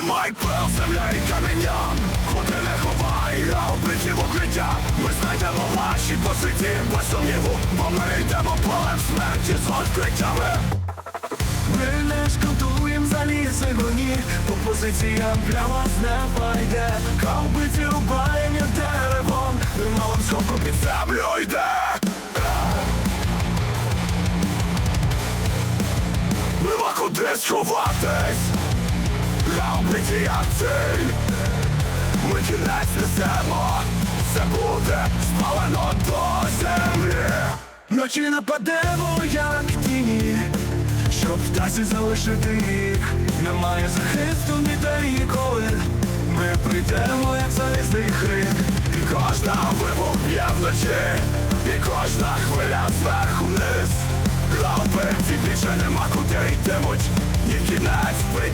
земля і камінням Куди не ховай, а вбиті в укриття. Ми знайдемо ваші позиції без сумніву Бо ми йдемо полем смерті з відкриттями. Ми не шкодуєм залізи гоні По позиціям для вас не пайде Гаубиці рубаєм деревом. І малим скоком під землю йде. Нема куди сховатись Гаубиці як Ми кінець несемо. Все буде спалено до землі. Ночі нападемо, як тіні Щоб вдасться залишити їх. Немає захисту ніде ніколи Ми прийдемо, як залізний хрик І кожна вибух б'є вночі. І кожна хвиля зверху вниз. Гаубиці більше нема куди йтимуть Ні кінець прийде